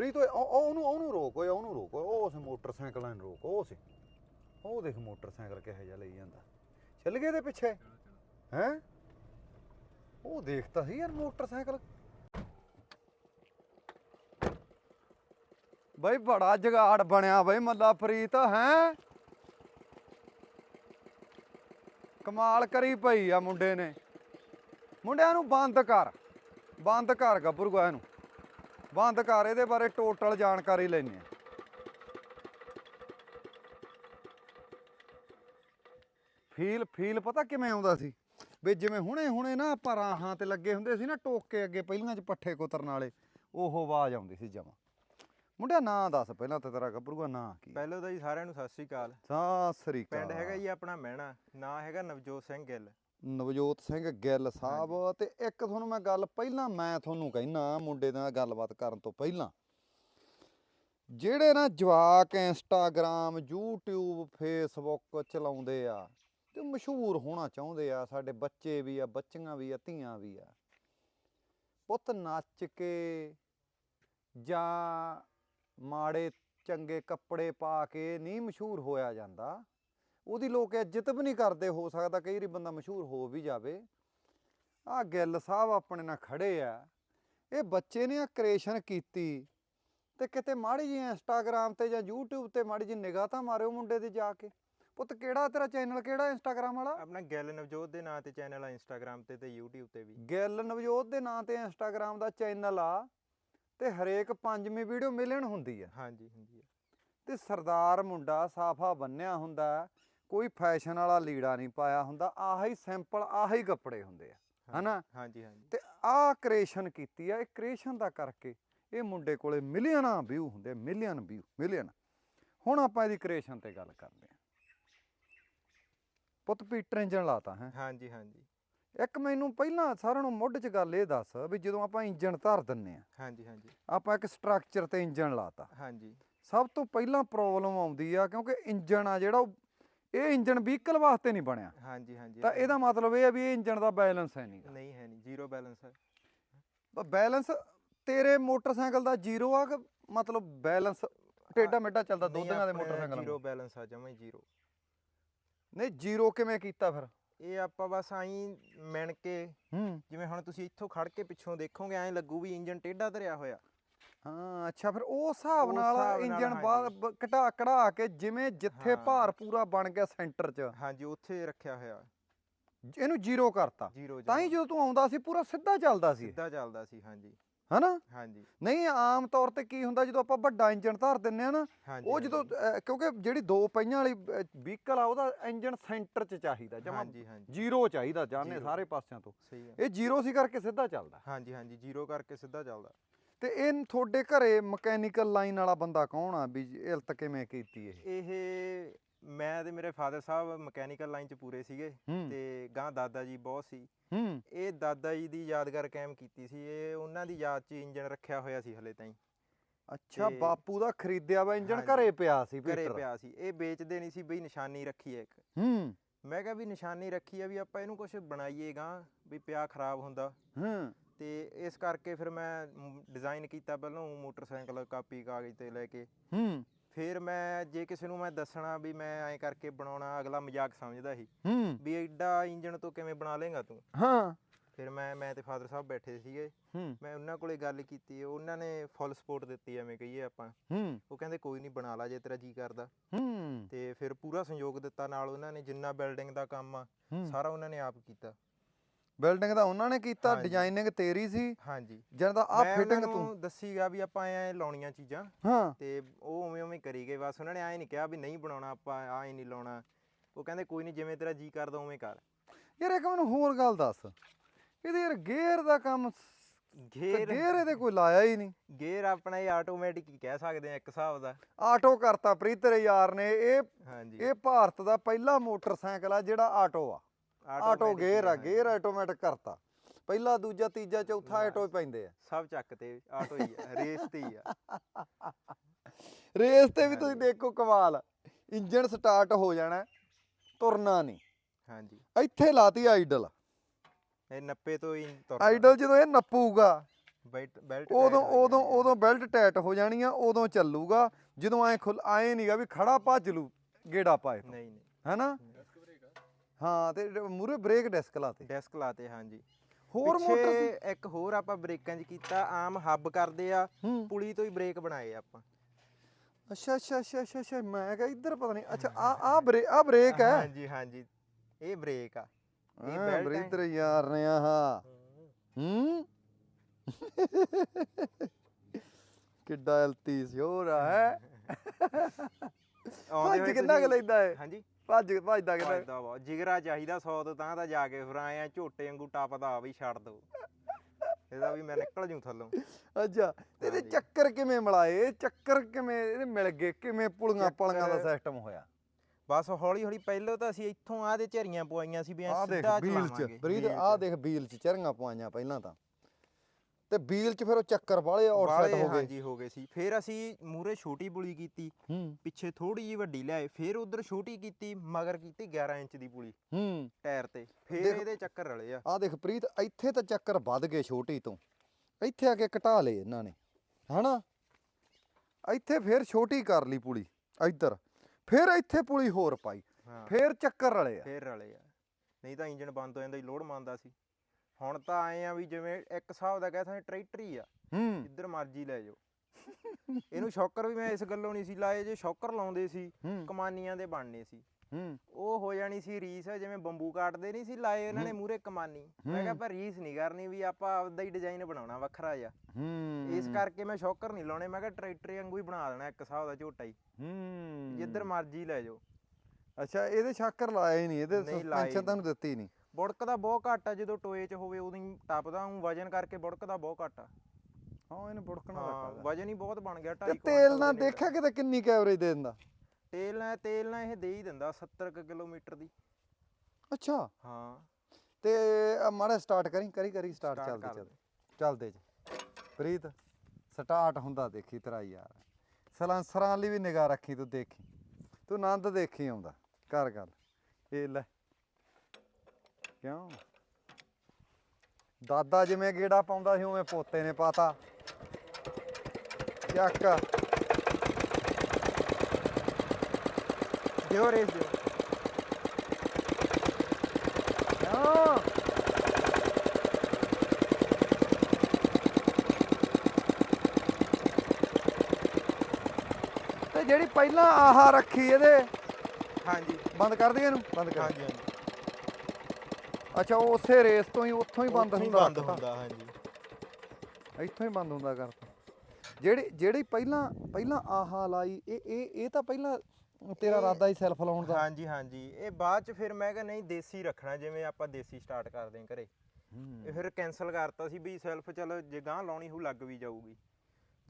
ਪ੍ਰੀਤ ਓਏ ਉਹ- ਉਹ- ਉਹਨੂੰ ਉਹਨੂੰ ਰੋਕ ਓਏ ਉਹਨੂੰ ਰੋਕ ਓਏ ਉਹ ਉਸ ਮੋਟਰਸਾਈਕਲਾਂ ਨੂੰ ਰੋਕ ਉਹ ਸੀ। ਉਹ ਦੇਖ ਮੋਟਰਸਾਈਕਲ ਕਿਹੋ ਜਿਹਾ ਲਈ ਜਾਂਦਾ। ਚੱਲ ਗਏ ਦੇ ਪਿੱਛੇ। ਹੈ? ਉਹ ਦੇਖਤਾ ਸੀ ਯਾਰ ਮੋਟਰਸਾਈਕਲ। ਬਈ ਬੜਾ ਜਗਾੜ ਬਣਿਆ ਬਈ ਮੱਲਾ ਪ੍ਰੀਤ ਹੈ? ਕਮਾਲ ਕਰੀ ਪਈ ਆ ਮੁੰਡੇ ਨੇ। ਮੁੰਡਿਆਂ ਨੂੰ ਬੰਦ ਕਰ। ਬੰਦ ਕਰ ਗੱਭਰੂ ਇਹਨੂੰ। ਬੰਦ ਕਰ ਇਹਦੇ ਬਾਰੇ ਟੋਟਲ ਜਾਣਕਾਰੀ ਲੈਣੀ ਹੈ। ਫੀਲ ਫੀਲ ਪਤਾ ਕਿਵੇਂ ਆਉਂਦਾ ਸੀ? ਵੀ ਜਿਵੇਂ ਹੁਣੇ ਹੁਣੇ ਨਾ ਆਪਾਂ ਰਾਹਾਂ ਤੇ ਲੱਗੇ ਹੁੰਦੇ ਸੀ ਨਾ ਟੋਕੇ ਅੱਗੇ ਪਹਿਲੀਆਂ ਚ ਪੱਠੇ ਕੁਤਰਨ ਵਾਲੇ ਉਹ ਆਵਾਜ਼ ਆਉਂਦੀ ਸੀ ਜਮਾ। ਮੁੰਡਿਆ ਨਾਂ ਦੱਸ ਪਹਿਲਾਂ ਤਾਂ ਤੇਰਾ ਗੱਭਰੂਆ ਨਾਂ ਕੀ? ਪਹਿਲਾਂ ਤਾਂ ਜੀ ਸਾਰਿਆਂ ਨੂੰ ਸਤਿ ਸ੍ਰੀ ਅਕਾਲ। ਸਤਿ ਸ੍ਰੀ ਅਕਾਲ। ਪਿੰਡ ਹੈਗਾ ਜੀ ਆਪਣਾ ਮਹਿਣਾ ਨਾਂ ਹੈਗਾ ਨਵਜੋਤ ਸਿੰਘ ਗਿੱਲ। ਨਵਜੋਤ ਸਿੰਘ ਗਿੱਲ ਸਾਹਿਬ ਤੇ ਇੱਕ ਤੁਹਾਨੂੰ ਮੈਂ ਗੱਲ ਪਹਿਲਾਂ ਮੈਂ ਤੁਹਾਨੂੰ ਕਹਿਣਾ ਮੁੰਡੇ ਨਾਲ ਗੱਲਬਾਤ ਕਰਨ ਤੋਂ ਪਹਿਲਾਂ। ਜਿਹੜੇ ਨਾ ਜਵਾਕ ਇੰਸਟਾਗ੍ਰਾਮ YouTube Facebook ਚਲਾਉਂਦੇ ਆ ਤੇ ਮਸ਼ਹੂਰ ਹੋਣਾ ਚਾਹੁੰਦੇ ਆ ਸਾਡੇ ਬੱਚੇ ਵੀ ਆ ਬੱਚੀਆਂ ਵੀ ਆ ਧੀਆਂ ਵੀ ਆ ਪੁੱਤ ਨੱਚ ਕੇ ਜਾਂ ਮਾੜੇ ਚੰਗੇ ਕੱਪੜੇ ਪਾ ਕੇ ਨਹੀਂ ਮਸ਼ਹੂਰ ਹੋਇਆ ਜਾਂਦਾ। ਉਹਦੀ ਲੋਕ ਇੱਜ਼ਤ ਵੀ ਨਹੀਂ ਕਰਦੇ ਹੋ ਸਕਦਾ ਕਈ ਵਾਰੀ ਬੰਦਾ ਮਸ਼ਹੂਰ ਹੋ ਵੀ ਜਾਵੇ। ਆ ਗਿੱਲ ਸਾਹਿਬ ਆਪਣੇ ਨਾਲ ਖੜੇ ਆ। ਇਹ ਬੱਚੇ ਨੇ ਆ ਕ੍ਰੀਏਸ਼ਨ ਕੀਤੀ ਤੇ ਕਿਤੇ ਮਾੜੀ ਜੀ ਇੰਸਟਾਗ੍ਰਾਮ ਤੇ ਜਾਂ YouTube ਤੇ ਮਾੜੀ ਜੀ ਨਿਗਾਹ ਤਾਂ ਮਾਰਿਓ ਮੁੰਡੇ ਦੀ ਜਾ ਕੇ। ਪੁੱਤ ਕਿਹੜਾ ਤੇਰਾ ਚੈਨਲ ਕਿਹੜਾ ਇੰਸਟਾਗ੍ਰਾਮ ਵਾਲਾ? ਆਪਣਾ ਗਿੱਲ ਨਵਜੋਤ ਦੇ ਨਾਂ ਤੇ ਚੈਨਲ ਆ ਇੰਸਟਾਗ੍ਰam ਤੇ ਤੇ YouTube ਤੇ ਵੀ। ਗਿੱਲ ਨਵਜੋਤ ਦੇ ਨਾਂ ਤੇ ਇੰਸਟਾਗ੍ਰਾਮ ਦਾ ਚੈਨਲ ਆ ਤੇ ਹਰੇਕ ਪੰਜਵੀਂ ਵੀਡੀਓ ਮਿਲਣ ਹੁੰਦੀ ਆ। ਹਾਂਜੀ ਹੁੰਦੀ ਹੈ ਤੇ ਸਰਦਾਰ ਮੁੰਡਾ ਸਾਫਾ ਬੰਨਿਆ ਹੁੰਦਾ। ਕੋਈ ਫੈਸ਼ਨ ਵਾਲਾ ਲੀੜਾ ਨਹੀਂ ਪਾਇਆ ਹੁੰਦਾ ਆਹੀ ਸਿੰਪਲ ਆਹੀ ਕੱਪੜੇ ਹੁੰਦੇ ਆ ਹਨਾ? ਹਾਂਜੀ ਹਾਂਜੀ। ਤੇ ਆਹ ਕ੍ਰੀਏਸ਼ਨ ਕੀਤੀ ਆ ਇਹ ਕ੍ਰੀਏਸ਼ਨ ਦਾ ਕਰਕੇ ਇਹ ਮੁੰਡੇ ਕੋਲੇ ਮਿਲੀਅਨਾਂ ਵਿਊ ਹੁੰਦੇ ਮਿਲੀਅਨ ਵਿਊ ਮਿਲੀਅਨ ਹੁਣ ਆਪਾਂ ਇਹਦੀ ਕ੍ਰੀਏਸ਼ਨ ਤੇ ਗੱਲ ਕਰਦੇ ਆ। ਪੁੱਤ ਪੀਟਰ ਇੰਜਨ ਲਾਤਾ ਹੈ? ਹਾਂਜੀ ਹਾਂਜੀ। ਇੱਕ ਮੈਨੂੰ ਪਹਿਲਾਂ ਸਾਰਿਆਂ ਨੂੰ ਮੁੱਢ 'ਚ ਗੱਲ ਇਹ ਦੱਸ ਵੀ ਜਦੋਂ ਆਪਾਂ ਇੰਜਨ ਧਰ ਦਿੰਨੇ ਆ ਹਾਂਜੀ ਹਾਂਜੀ। ਆਪਾਂ ਇੱਕ ਸਟਰਕਚਰ ਤੇ ਇੰਜਨ ਲਾਤਾ। ਹਾਂਜੀ। ਸਭ ਤੋਂ ਪਹਿਲਾਂ ਪ੍ਰੋਬਲਮ ਆਉਂਦੀ ਆ ਕਿਉਂਕਿ ਇੰਜਨ ਆ ਜਿਹੜਾ ਉਹ- ਇਹ ਇੰਜਨ ਵਹੀਕਲ ਵਾਸਤੇ ਨਹੀਂ ਬਣਿਆ। ਹਾਂਜੀ ਹਾਂਜੀ ਤਾਂ ਇਹਦਾ ਮਤਲਬ ਇਹ ਆ ਵੀ ਇਹ ਇੰਜਨ ਦਾ ਬੈਲੈਂਸ ਹੈ ਨਹੀਂਗਾ ਨਹੀਂ ਹੈ ਨਹੀਂ ਜ਼ੀਰੋ ਬੈਲੈਂਸ ਹੈ। ਬੈਲੈਂਸ ਤੇਰੇ ਮੋਟਰਸਾਈਕਲ ਦਾ ਜ਼ੀਰੋ ਆ ਕਿ ਮਤਲਬ ਬੈਲੈਂਸ ਟੇਡਾ ਮੇਡਾ ਚੱਲਦਾ ਦੋਦਿਆਂ ਦੇ ਮੋਟਰਸਾਈਕਲਾਂ ਜ਼ੀਰੋ ਬੈਲੈਂਸ ਆ ਜਮਾ ਜ਼ੀਰੋ। ਨਹੀਂ ਜ਼ੀਰੋ ਕਿਵੇਂ ਕੀਤਾ ਫਿਰ? ਇਹ ਆਪਾਂ ਬਸ ਆਈ ਮਿਣ ਕੇ ਜਿਵੇਂ ਹੁਣ ਤੁਸੀਂ ਇੱਥੋਂ ਖੜ ਕੇ ਪਿੱਛੋਂ ਦੇਖੋਗੇ ਐਂ ਲੱਗੂ ਵੀ ਇੰਜਨ ਟੇਢਾ ਧਰਿਆ ਹੋਇਆ। ਹਾਂ ਅੱਛਾ ਫਿਰ ਉਹ ਹਿਸਾਬ ਨਾਲ ਇੰਜਨ ਹਾਂਜੀ। ਬਾਹਰ ਬ- ਘਟਾ ਕਢਾ ਕੇ ਜਿਵੇਂ ਜਿੱਥੇ। ਭਾਰ ਪੂਰਾ ਬਣ ਗਿਆ ਸੈਂਟਰ 'ਚ। ਹਾਂਜੀ ਉੱਥੇ ਰੱਖਿਆ ਹੋਇਆ। ਇਹਨੂੰ ਜ਼ੀਰੋ ਕਰਤਾ। ਤਾਂ ਹੀ ਜਦੋਂ ਤੂੰ ਆਉਂਦਾ ਸੀ ਪੂਰਾ ਸਿੱਧਾ ਚੱਲਦਾ ਸੀ। ਸਿੱਧਾ ਚੱਲਦਾ ਸੀ ਹਾਂਜੀ। ਹਨਾ? ਹਾਂਜੀ। ਨਹੀਂ ਆਮ ਤੌਰ ਤੇ ਕੀ ਹੁੰਦਾ ਜਦੋਂ ਆਪਾਂ ਵੱਡਾ ਇੰਜਨ ਧਰ ਦਿੰਨੇ ਆ ਨਾ ਉਹ ਜਦੋਂ ਕਿਉਂਕਿ ਜਿਹੜੀ ਦੋ ਪਹੀਆਂ ਵਾਲੀ ਵਹੀਕਲ ਆ ਉਹਦਾ ਇੰਜਨ ਸੈਂਟਰ 'ਚ ਚਾਹੀਦਾ ਜਮਾ ਜ਼ੀਰੋ ਚਾਹੀਦਾ ਜਾਣੇ। ਸਾਰੇ ਪਾਸਿਆਂ ਤੋਂ। ਇਹ ਜ਼ੀਰੋ ਸੀ ਕਰਕੇ ਸਿੱਧਾ ਚੱਲਦਾ। ਹਾਂਜੀ ਹਾਂਜੀ ਜ਼ੀਰੋ ਕਰਕੇ ਸਿੱਧਾ ਚੱਲਦਾ। ਤੇ ਇਹ ਤੁਹਾਡੇ ਘਰੇ ਮਕੈਨੀਕਲ ਲਾਈਨ ਵਾਲਾ ਬੰਦਾ ਕੌਣ ਆ ਵੀ ਇਲਤ ਕਿਵੇਂ ਕੀਤੀ ਇਹ? ਇਹ ਮੈਂ ਤੇ ਮੇਰੇ ਫਾਦਰ ਸਾਹਿਬ ਮਕੈਨੀਕਲ ਲਾਈਨ ਚ ਪੂਰੇ ਸੀਗੇ ਤੇ ਗਾਂ ਦਾਦਾ ਜੀ ਬਹੁਤ ਸੀ। ਇਹ ਦਾਦਾ ਜੀ ਦੀ ਯਾਦਗਾਰ ਕਾਇਮ ਕੀਤੀ ਸੀ। ਇਹ ਉਹਨਾਂ ਦੀ ਯਾਦ ਚ ਇੰਜਨ ਰੱਖਿਆ ਹੋਇਆ ਸੀ ਹਲੇ ਤਾਈਂ। ਅੱਛਾ ਬਾਪੂ ਦਾ ਖਰੀਦਿਆ ਵਾ ਇੰਜਨ। ਘਰੇ ਪਿਆ ਸੀ ਘਰੇ ਪਿਆ ਸੀ। ਇਹ ਵੇਚਦੇ ਨਹੀਂ ਸੀ ਬਈ ਨਿਸ਼ਾਨੀ ਰੱਖੀ ਹੈ ਇੱਕ। ਹੂੰ। ਮੈਂ ਕਿਹਾ ਵੀ ਨਿਸ਼ਾਨੀ ਰੱਖੀ ਆ ਵੀ ਆਪਾਂ ਇਹਨੂੰ ਕੁਝ ਬਣਾਈਏਗਾ ਵੀ ਪਿਆ ਖਰਾਬ ਹੁੰਦਾ। ਹੂੰ। ਤੇ ਇਸ ਕਰਕੇ ਫਿਰ ਮੈਂ ਡਿਜ਼ਾਈਨ ਕੀਤਾ ਪਹਿਲਾਂ ਮੋਟਰਸਾਈਕਲ ਕਾਪੀ ਕਾਗਜ਼ ਤੇ ਲੈ ਕੇ। ਹੂੰ। ਫਿਰ ਮੈਂ ਜੇ ਕਿਸੇ ਨੂੰ ਮੈਂ ਦੱਸਣਾ ਵੀ ਮੈਂ ਐਂ ਕਰਕੇ ਬਣਾਉਣਾ ਅਗਲਾ ਮਜ਼ਾਕ ਸਮਝਦਾ ਸੀ। ਹੂੰ। ਵੀ ਐਡਾ ਇੰਜਨ ਤੋਂ ਕਿਵੇਂ ਬਣਾ ਲੇਗਾ ਤੂੰ? ਹਾਂ। ਫਿਰ ਮੈਂ ਮੈਂ ਤੇ ਫਾਦਰ ਸਾਹਿਬ ਬੈਠੇ ਸੀਗੇ। ਹੂੰ। ਮੈਂ ਉਹਨਾਂ ਕੋਲੇ ਗੱਲ ਕੀਤੀ ਉਹਨਾਂ ਨੇ ਫੁੱਲ ਸਪੋਰਟ ਦਿੱਤੀ ਐਵੇਂ ਕਹੀਏ ਆਪਾਂ। ਹੂੰ। ਉਹ ਕਹਿੰਦੇ ਕੋਈ ਨਹੀਂ ਬਣਾ ਲਾ ਜੇ ਤੇਰਾ ਜੀ ਕਰਦਾ। ਹੂੰ। ਤੇ ਫਿਰ ਪੂਰਾ ਸਹਿਯੋਗ ਦਿੱਤਾ ਨਾਲ ਉਹਨਾਂ ਨੇ ਜਿੰਨਾ ਬਿਲਡਿੰਗ ਦਾ ਕੰਮ ਆ ਸਾਰਾ ਉਹਨਾਂ ਨੇ ਆਪ ਕੀਤਾ। ਬਿਲਡਿੰਗ ਦਾ ਉਹਨਾਂ ਨੇ ਕੀਤਾ ਹਾਂਜੀ। ਡਿਜ਼ਾਈਨਿੰਗ ਤੇਰੀ ਸੀ। ਹਾਂਜੀ। ਜਨ ਦਾ ਆ ਮੈਂ ਫਿਟਿੰਗ ਉਹਨਾਂ ਤੂੰ। ਨੂੰ ਦੱਸੀਗਾ ਵੀ ਆਪਾਂ ਐ ਲਾਉਣੀਆਂ ਚੀਜ਼ਾਂ। ਹਾਂ। ਤੇ ਉਹ ਉਵੇਂ ਉਵੇਂ ਕਰੀ ਗਏ। ਬਸ ਉਹਨਾਂ ਨੇ ਐ ਨਹੀਂ ਕਿਹਾ ਵੀ ਨਹੀਂ ਬਣਾਉਣਾ ਆਪਾਂ ਐ ਨਹੀਂ ਲਾਉਣਾ। ਉਹ ਕਹਿੰਦੇ ਕੋਈ ਨਹੀਂ ਜਿਵੇਂ ਤੇਰਾ ਜੀ ਕਰਦਾ ਉਵੇਂ ਕਰ। ਯਾਰ ਇੱਕ ਮੈਨੂੰ ਹੋਰ ਗੱਲ ਦੱਸ। ਇਹਦੇ ਯਾਰ ਗੇਅਰ ਦਾ ਕੰਮ ਤੇ ਗੇਅਰ ਗੇਅਰ ਇਹਦੇ ਕੋਈ ਲਾਇਆ ਹੀ ਨਹੀਂ। ਗੇਅਰ ਆਪਣਾ ਇਹ ਆਟੋਮੈਟਿਕ ਹੀ ਕਹਿ ਸਕਦੇ ਆ ਇੱਕ ਹਿਸਾਬ ਦਾ। ਆਟੋ ਕਰਤਾ ਪ੍ਰੀਤ ਤੇਰੇ ਯਾਰ ਨੇ। ਇਹ ਹਾਂਜੀ। ਇਹ ਭਾਰਤ ਦਾ ਪਹਿਲਾ ਮੋਟਰਸਾਈਕਲ ਆ ਜਿਹੜਾ ਆਟੋ ਆ। ਆਟੋ ਗੇਅਰ ਆ। ਗੇਅਰ ਆਟੋਮੈਟਿਕ ਕਰਤਾ। ਪਹਿਲਾ ਦੂਜਾ ਤੀਜਾ ਚੌਥਾ। ਆਟੋ ਹੀ ਪੈਂਦੇ ਆ। ਸਭ ਚੱਕ ਤੇ ਆਟੋ ਹੀ ਆ ਰੇਸ ਤੇ ਹੀ ਆ। ਰੇਸ ਤੇ ਵੀ ਤੁਸੀਂ। ਦੇਖੋ ਕਮਾਲ। ਇੰਜਨ ਸਟਾਰਟ ਹੋ ਜਾਣਾ ਤੁਰਨਾ ਨਹੀਂ। ਹਾਂਜੀ। ਇੱਥੇ ਲਾਤੀ ਆਈਡਲ ਇਹ 90 ਤੋਂ ਹੀ ਤੁਰ ਆਈਡਲ ਜਦੋਂ ਇਹ ਨੱਪੂਗਾ ਬੈਲਟ ਉਦੋਂ ਉਦੋਂ ਉਦੋਂ ਬੈਲਟ ਟਾਈਟ ਹੋ ਜਾਣੀ ਆ ਉਦੋਂ ਚੱਲੂਗਾ। ਜਦੋਂ ਐ ਖੁੱਲ ਆਏ ਨਹੀਂਗਾ ਵੀ ਖੜਾ ਭੱਜ ਲੂ ਗੇੜਾ ਪਾਏ ਨਹੀਂ ਨਹੀਂ। ਹੈਨਾ? ਹਾਂ ਤੇ ਮੂਰੇ ਬ੍ਰੇਕ ਡਿਸਕ ਲਾਤੇ। ਡੈਸਕ ਲਾਤੇ ਹਾਂਜੀ। ਹੋਰ ਮੋਟਰ ਇੱਕ ਹੋਰ ਆਪਾਂ ਬ੍ਰੇਕਾਂ 'ਚ ਕੀਤਾ ਆਮ ਹੱਬ ਕਰਦੇ ਆ ਪੁਲੀ ਤੋਂ ਹੀ ਬ੍ਰੇਕ ਬਣਾਏ ਆਪਾਂ। ਅੱਛਾ ਅੱਛਾ ਅੱਛਾ ਅੱਛਾ ਅੱਛਾ ਮੈਂ ਕਿਹਾ ਇੱਧਰ ਪਤਾ ਨਹੀਂ ਅੱਛਾ ਆ ਆ ਬ੍ਰੇਕ ਆ ਬ੍ਰੇਕ ਹੈ। ਹਾਂਜੀ ਹਾਂਜੀ ਇਹ ਬ੍ਰੇਕ ਆ। ਇਹ ਹੈ। ਬ੍ਰਿਦਰ ਯਾਰ ਨੇ ਆਹ। ਹੂੰ? ਕਿੱਡਾ ਐਲਤੀ ਸੀ ਹੋ ਰਹਾ ਹੈ? ਆਉਂਦੇ ਹੋਏ ਕਿੰਨਾ ਕੁ ਲੈਂਦਾ ਹੈ ਹਾਂਜੀ। ਭੱਜ ਭੱਜਦਾ ਕਿੰਨਾ ਭੱਜਦਾ ਵਾ। ਜਿਗਰਾ ਚਾਹੀਦਾ 100 ਤੋਂ ਤਾਂ ਤਾਂ ਜਾ ਕੇ ਫਿਰ ਆਏ ਆ ਝੋਟੇ ਵਾਂਗੂ ਟੱਪਦਾ ਵੀ ਛੱਡ ਦੋ। ਇਹਦਾ ਵੀ ਮੈਂ ਨਿਕਲ ਜੂ ਥੱਲੋਂ। ਅੱਛਾ ਤੇ ਇਹਦੇ ਹਾਂਜੀ। ਚੱਕਰ ਕਿਵੇਂ ਮਿਲਾਏ? ਚੱਕਰ ਕਿਵੇਂ ਇਹਦੇ ਮਿਲ ਗਏ? ਕਿਵੇਂ ਪੁਲੀਆਂ ਪਲੀਆਂ ਦਾ ਚੱਕਰ- ਸਿਸਟਮ ਹੋਇਆ? ਬਸ ਹੌਲੀ ਹੌਲੀ ਪਹਿਲਾਂ ਤਾਂ ਅਸੀਂ ਇੱਥੋਂ ਆਹ ਦੇ ਝਰੀਆਂ ਪਵਾਈਆਂ ਸੀ ਵੀ ਐਂ ਆਹ ਦੇਖ ਸਿੱਧਾ ਬੀਲ ਚ ਚਲਾਵਾਂਗੇ। ਬਰੀਦ। ਆਹ ਦੇਖ ਬੀਲ ਚ ਚਰੰਗਾ ਪਵਾਈਆਂ ਪਹਿਲਾਂ ਤਾਂ। ਤੇ ਬੀਲ ਚ ਫਿਰ ਉਹ ਚੱਕਰ ਵਾਲੇ ਆਊਟਸਾਈਡ ਹੋ ਗਏ। ਹਾਂਜੀ ਹੋ ਗਏ ਸੀ। ਫਿਰ ਅਸੀਂ ਮੂਰੇ ਛੋਟੀ ਪੁਲੀ ਕੀਤੀ। ਪਿੱਛੇ ਥੋੜੀ ਜਿਹੀ ਵੱਡੀ ਲਿਆਏ। ਫਿਰ ਉਧਰ ਛੋਟੀ ਕੀਤੀ ਮਗਰ ਕੀਤੀ 11 ਇੰਚ ਦੀ ਪੁਲੀ। ਹੂੰ। ਟਾਇਰ ਤੇ। ਫਿਰ ਇਹਦੇ ਚੱਕਰ ਰਲੇ ਆ। ਆਹ ਦੇਖ ਪ੍ਰੀਤ ਇੱਥੇ ਤਾਂ ਚੱਕਰ ਵੱਧ ਗਏ ਛੋਟੀ ਤੋਂ। ਇੱਥੇ ਆ ਕੇ ਘਟਾ ਲਏ ਇਹਨਾਂ ਨੇ। ਹਨਾ? ਇੱਥੇ ਫਿਰ ਛੋਟੀ ਕਰ ਲਈ ਪੁਲੀ ਇੱਧਰ। ਫਿਰ ਇੱਥੇ ਪੁਲੀ ਹੋਰ ਪਾਈ। ਫਿਰ ਚੱਕਰ ਰਲੇ ਆ। ਫਿਰ ਰਲੇ ਆ। ਨਹੀਂ ਤਾਂ ਇੰਜਨ ਬੰਦ ਹੋ ਜਾਂਦਾ ਸੀ ਲੋਡ ਮੰਨਦਾ ਸੀ। ਹੁਣ ਤਾਂ ਆਏ ਆ ਵੀ ਜਿਵੇਂ ਇੱਕ ਹਿਸਾਬ ਦਾ ਕਹਿ ਸਕਦੇ ਟਰੈਕਟਰ ਹੀ ਆ। ਹੂੰ। ਜਿੱਧਰ ਮਰਜ਼ੀ ਲੈ ਜਾਓ। ਇਹਨੂੰ ਸ਼ੌਕਰ ਵੀ ਮੈਂ ਇਸ ਗੱਲੋਂ ਨਹੀਂ ਸੀ ਲਾਏ ਜੇ ਸ਼ੌਕਰ ਲਾਉਂਦੇ ਸੀ ਕਮਾਨੀਆਂ ਦੇ ਬਣਨੇ ਸੀ। ਹੂੰ। ਉਹ ਹੋ ਜਾਣੀ ਸੀ ਰੀਸ ਜਿਵੇਂ ਬੰਬੂ ਕਾਟਦੇ ਨਹੀਂ ਸੀ ਲਾਏ ਇਹਨਾਂ ਨੇ ਮੂਰੇ ਕਮਾਨੀ। ਮੈਂ ਕਿਹਾ। ਪਰ ਰੀਸ ਨਹੀਂ ਕਰਨੀ ਵੀ ਆਪਾਂ ਆਪਦਾ ਹੀ ਡਿਜ਼ਾਈਨ ਬਣਾਉਣਾ ਵੱਖਰਾ ਜਿਹਾ। ਹੂੰ। ਇਸ ਕਰਕੇ ਮੈਂ ਸ਼ੌਕਰ ਨਹੀਂ ਲਾਉਣੇ ਮੈਂ ਕਿਹਾ ਟਰੈਕਟਰ ਵਾਂਗੂ ਹੀ ਬਣਾ ਦੇਣਾ ਇੱਕ ਹਿਸਾਬ ਦਾ ਝੋਟਾ ਹੀ। ਹੂੰ। ਜਿੱਧਰ ਮਰਜ਼ੀ ਲੈ ਜਾਓ। ਅੱਛਾ ਇਹਦੇ ਸ਼ੱਕਰ ਲਾਇਆ ਹੀ ਨਹੀਂ ਇਹਦੇ ਸਸਪੈਂਸ਼ਨ ਤੁਹਾਨੂੰ ਦਿੱਤੀ ਨਹੀਂ? ਬੁੜਕਦਾ ਬਹੁਤ ਘੱਟ ਆ ਜਦੋਂ ਟੋਏ 'ਚ ਹੋਵੇ ਉਦੋਂ ਹੀ ਟੱਪਦਾ ਹੂੰ ਵਜਨ ਕਰਕੇ ਬੁੜਕਦਾ ਬਹੁਤ ਘੱਟ ਆ। ਹਾਂ ਇਹਨੇ ਬੁੜਕਣਾ ਹਾਂ ਵਜਨ ਹੀ ਬਹੁਤ ਬਣ ਗਿਆ ਤੇ 2.5 ਤੇਲ ਨਾਲ ਦੇਖਿਆ ਕਿਤੇ ਕਿੰਨੀ ਕੈਵਰੇਜ ਦੇ? ਦਿੰਦਾ ਤੇਲ ਨਾਲ ਤੇਲ ਨਾਲ ਇਹ ਦੇ ਹੀ ਦਿੰਦਾ 70 ਕੁ ਕਿਲੋਮੀਟਰ ਦੀ। ਅੱਛਾ। ਹਾਂ। ਤੇ ਆਹ ਮਾੜਾ ਸਟਾਰਟ ਕਰੀ ਕਰੀ ਕਰੀ ਸਟਾਰਟ Start ਚੱਲਦੇ ਕਰ ਚੱਲਦੇ। ਚੱਲਦੇ ਜੀ। ਪ੍ਰੀਤ ਸਟਾਰਟ ਹੁੰਦਾ ਦੇਖੀ ਤੇਰਾ ਯਾਰ। ਸਲਾਂਸਰਾਂ ਲਈ ਵੀ ਨਿਗਾਹ ਰੱਖੀ ਤੂੰ ਦੇਖੀ। ਤੂੰ ਆਨੰਦ ਦੇਖੀ ਆਉਂਦਾ। ਕਰ ਗੱਲ। ਇਹ ਲੈ। ਕਿਉਂ? ਦਾਦਾ ਜਿਵੇਂ ਗੇੜਾ ਪਾਉਂਦਾ ਸੀ ਉਵੇਂ ਪੋਤੇ ਨੇ ਪਾਤਾ। ਚੱਕ। ਦਿਓ ਰੇਸ ਦਿਓ। ਤੇ ਜਿਹੜੀ ਪਹਿਲਾਂ ਆਹਾ ਰੱਖੀ ਇਹਦੇ ਹਾਂਜੀ। ਬੰਦ ਕਰ ਦਈਏ ਇਹਨੂੰ? ਬੰਦ ਕਰ। ਹਾਂਜੀ ਹਾਂਜੀ। ਅੱਛਾ ਉਹ ਉਸੇ ਰੇਸ ਤੋਂ ਹੀ ਉੱਥੋਂ ਹੀ ਬੰਦ ਉੱਥੋਂ ਹੀ ਹੁੰਦਾ ਬੰਦ। ਹੁੰਦਾ ਹਾਂਜੀ। ਇੱਥੋਂ ਹੀ ਬੰਦ ਹੁੰਦਾ ਕਰਤਾ। ਜਿਹੜੀ ਜਿਹੜੀ ਪਹਿਲਾਂ ਪਹਿਲਾਂ ਆਹਾ ਲਾਈ ਇਹ ਇਹ ਇਹ ਤਾਂ ਪਹਿਲਾਂ ਤੇਰਾ ਇਹ- ਇਰਾਦਾ ਹੀ ਸੈਲਫ ਲਾਉਣ ਦਾ। ਹਾਂਜੀ ਹਾਂਜੀ। ਇਹ ਬਾਅਦ ਚ ਫਿਰ ਮੈਂ ਕਿਹਾ ਨਹੀਂ ਦੇਸੀ ਰੱਖਣਾ ਜਿਵੇਂ ਆਪਾਂ ਦੇਸੀ ਸਟਾਰਟ ਕਰਦੇ ਹਾਂ ਘਰੇ। ਇਹ ਫਿਰ ਕੈਨਸਲ ਕਰਤਾ ਸੀ ਵੀ ਸੈਲਫ ਚਲੋ ਜੇ ਗਾਂ ਲਾਉਣੀ ਹੋ ਲੱਗ ਵੀ ਜਾਊਗੀ।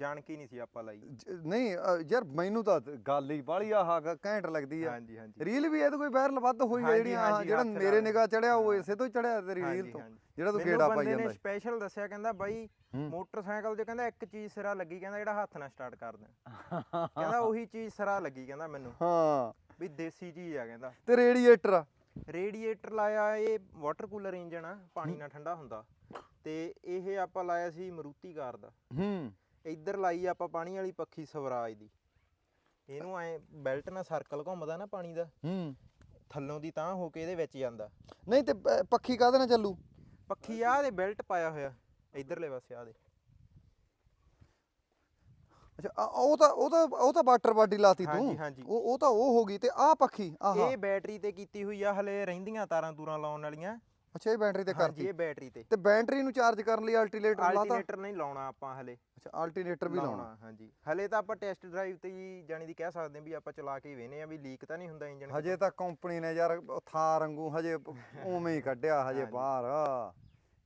ਜਾਣਕੀ ਨਹੀਂ ਸੀ ਆਪਾਂ ਲਾਈ। ਜ- ਨਹੀਂ ਅ, ਯਾਰ ਮੈਨੂੰ ਤਾਂ ਗੱਲ ਹੀ ਬਾਲੀ ਆਹ ਗ- ਘੈਂਟ ਲੱਗਦੀ ਆ। ਹਾਂਜੀ ਹਾਂਜੀ। ਰੀਲ ਵੀ ਇਹਦੇ ਕੋਈ ਵਾਇਰਲ ਵੱਧ ਹੋਈ ਆ ਹਾਂਜੀ, ਜਿਹੜੀ ਆਹ ਹਾਂਜੀ, ਜਿਹੜਾ ਹੱਥ ਮੇਰੇ ਨਾਲ। ਨਿਗਾਹ ਚੜਿਆ ਉਹ। ਇਸੇ ਤੋਂ ਚੜਿਆ ਤੇਰੀ ਰੀਲ ਹਾਂਜੀ, ਤੋਂ ਹਾਂਜੀ। ਜਿਹੜਾ ਤੂੰ ਮੈਨੂੰ ਗੇੜਾ ਪਾਈ ਬੰਦੇ ਨੇ। ਸਪੈਸ਼ਲ ਦੱਸਿਆ ਕਹਿੰਦਾ ਬਾਈ। ਮੋਟਰਸਾਈਕਲ 'ਚ ਕਹਿੰਦਾ ਇੱਕ ਚੀਜ਼ ਸਿਰਾ ਲੱਗੀ ਕਹਿੰਦਾ ਜਿਹੜਾ ਹੱਥ ਨਾਲ ਸਟਾਰਟ ਕਰਦਾ ਕਹਿੰਦਾ ਉਹੀ ਚੀਜ਼ ਸਿਰਾ ਲੱਗੀ ਕਹਿੰਦਾ ਮੈਨੂੰ। ਹਾਂ। ਵੀ ਦੇਸੀ ਚੀਜ਼ ਆ ਕਹਿੰਦਾ। ਤੇ ਰੇਡੀਏਟਰ ਆ। ਰੇਡੀਏਟਰ ਲਾਇਆ ਇਹ ਵਾਟਰ ਕੂਲਰ ਇੰਜਨ ਆ ਪਾਣੀ ਨਾਲ ਠੰਡਾ ਹੁੰਦਾ। ਤੇ ਇਹ ਆਪਾਂ ਲਾਇਆ ਸੀ ਮਰੂਤੀ ਕਾਰ ਦਾ। ਹੂੰ। ਇੱਧਰ ਲਾਈ ਆਪਾਂ ਪਾਣੀ ਵਾਲੀ ਪੱਖੀ ਸਵਰਾਜ ਦੀ। ਇਹਨੂੰ ਐ ਬੈਲਟ ਨਾਲ ਸਰਕਲ ਘੁੰਮਦਾ ਨਾ ਪਾਣੀ ਦਾ। ਹੂੰ। ਥੱਲੋਂ ਦੀ ਤਾਂ ਹੋ ਕੇ ਇਹਦੇ ਵਿੱਚ ਜਾਂਦਾ। ਨਹੀਂ ਤੇ ਪ- ਪੱਖੀ ਕਾਹਦੇ ਨਾਲ ਚੱਲੂ? ਪੱਖੀ ਆ ਦੇ ਬੈਲਟ ਪਾਇਆ ਹੋਇਆ ਇੱਧਰਲੇ ਪਾਸੇ ਆ ਦੇ। ਅੱਛਾ ਆ- ਉਹ ਤਾਂ ਉਹ ਤਾਂ ਉਹ ਤਾਂ ਵਾਟਰ ਬਾਡੀ ਲਾਤੀ ਹਾਂਜੀ, ਤੂੰ। ਹਾਂਜੀ। ਉਹ ਉਹ ਤਾਂ ਉਹ ਹੋ ਗਈ ਤੇ ਆਹ ਪੱਖੀ ਆਹਾ। ਇਹ ਬੈਟਰੀ ਤੇ ਕੀਤੀ ਹੋਈ ਆ ਹਲੇ ਰਹਿੰਦੀਆਂ ਤਾਰਾਂ ਤੂਰਾਂ ਲਾਉਣ ਵਾਲੀਆਂ। ਅੱਛਾ ਇਹ ਬੈਟਰੀ ਤੇ ਹਾਂਜੀ ਕਰਤੀ। ਇਹ ਬੈਟਰੀ ਤੇ। ਤੇ ਬੈਟਰੀ ਨੂੰ ਚਾਰਜ ਕਰਨ ਲਈ ਅਲਟਰਨੇਟਰ ਲਾਤਾ? ਅਲਟਰਨੇਟਰ ਨਹੀਂ ਲਾਉਣਾ ਆਪਾਂ ਹਲੇ। ਅੱਛਾ ਅਲਟਰਨੇਟਰ ਵੀ ਲਾਉਣਾ ਹਾਂਜੀ। ਹਲੇ ਤਾਂ ਆਪਾਂ ਟੈਸਟ ਡਰਾਈਵ ਤੇ ਹੀ ਜਾਣੀ ਦੀ ਕਹਿ ਸਕਦੇ ਹਾਂ ਵੀ ਆਪਾਂ ਚਲਾ ਕੇ ਵੇਨੇ ਆ ਵੀ ਲੀਕ ਤਾਂ ਨਹੀਂ ਹੁੰਦਾ ਇੰਜਨ ਹਜੇ ਤਾਂ ਕੰਪਨੀ ਨੇ ਯਾਰ ਥਾਰ ਵਾਂਗੂ ਹਜੇ ਉਵੇਂ ਹੀ ਕੱਢਿਆ ਹਜੇ ਹਾਂਜੀ। ਬਾਹਰ।